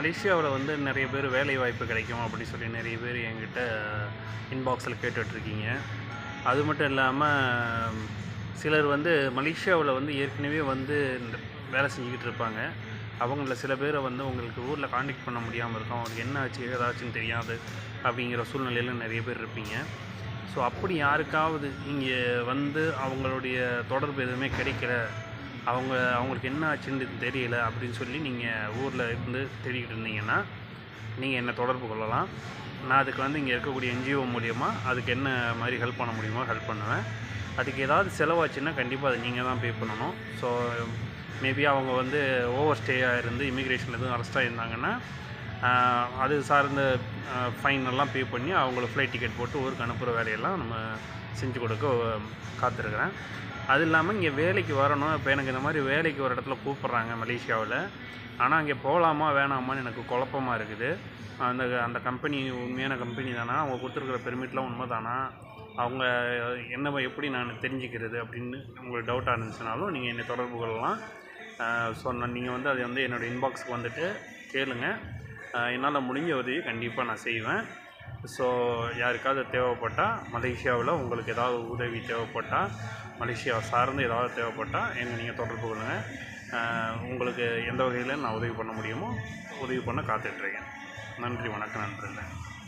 மலேசியாவில் வந்து நிறைய பேர் வேலை வாய்ப்பு கிடைக்கும் அப்படின்னு சொல்லி நிறைய பேர் என்கிட்ட இன்பாக்ஸில் கேட்டுட்ருக்கீங்க. அது மட்டும் இல்லாமல் சிலர் வந்து மலேசியாவில் வந்து ஏற்கனவே வந்து இந்த வேலை செஞ்சுக்கிட்டு இருப்பாங்க. அவங்கள சில பேரை வந்து உங்களுக்கு ஊரில் காண்டாக்ட் பண்ண முடியாமல் இருக்கும். அவங்களுக்கு என்ன ஆச்சு ஏதாச்சுன்னு தெரியாது அப்படிங்கிற சூழ்நிலையில் நிறைய பேர் இருப்பீங்க. ஸோ அப்படி யாருக்காவது இங்கே வந்து அவங்களுடைய தொடர்பு எதுவுமே கிடைக்கல அவங்க அவங்களுக்கு என்ன ஆச்சுன்னு தெரியல அப்படின்னு சொல்லி நீங்கள் ஊரில் இருந்து தேடிக்கிட்டு இருந்தீங்கன்னா நீங்கள் என்னை தொடர்பு கொள்ளலாம். நான் அதுக்கு வந்து இங்கே இருக்கக்கூடிய என்ஜிஓ மூலியமாக அதுக்கு என்ன மாதிரி ஹெல்ப் பண்ண முடியுமோ ஹெல்ப் பண்ணுவேன். அதுக்கு ஏதாவது செலவாச்சுன்னா கண்டிப்பாக அதை நீங்கள் தான் பே பண்ணணும். ஸோ மேபி அவங்க வந்து ஓவர் ஸ்டேயாக இருந்து இமிக்ரேஷன் எதுவும் அரெஸ்ட் ஆகியிருந்தாங்கன்னா அது சார்ந்த ஃபைன் எல்லாம் பே பண்ணி அவங்களுக்கு ஃப்ளைட் டிக்கெட் போட்டு ஊருக்கு அனுப்புகிற வேலையெல்லாம் நம்ம செஞ்சு கொடுக்க காத்திருக்கிறேன். அது இல்லாமல் இங்கே வேலைக்கு வரணும். இப்போ எனக்கு இந்த மாதிரி வேலைக்கு ஒரு இடத்துல கூப்பிட்றாங்க மலேசியாவில். ஆனால் அங்கே போகலாமா வேணாமான்னு எனக்கு குழப்பமாக இருக்குது. அந்த அந்த கம்பெனி உண்மையான கம்பெனி தானா? அவங்க கொடுத்துருக்குற பெர்மிட்லாம் உண்மை தானா அவங்க என்ன எப்படி நான் தெரிஞ்சுக்கிறது அப்படின்னு உங்களுக்கு டவுட்டாக இருந்துச்சுனாலும் நீங்கள் என்னை தொடர்பு கொள்ளலாம். ஸோ நான் நீங்கள் வந்து அதை வந்து என்னோடய இன்பாக்ஸுக்கு வந்துட்டு கேளுங்கள் என்னால் முடிஞ்ச உதவி கண்டிப்பாக நான் செய்வேன். ஸோ யாருக்காவது தேவைப்பட்டால் மலேசியாவில் உங்களுக்கு ஏதாவது உதவி தேவைப்பட்டால் மலேசியாவை சார்ந்து ஏதாவது தேவைப்பட்டால் என்னை நீங்கள் தொடர்பு கொள்ளுங்கள் உங்களுக்கு எந்த வகையில் நான் உதவி பண்ண முடியுமோ உதவி பண்ண காத்துட்ருக்கேன் நன்றி வணக்கம் நன்றி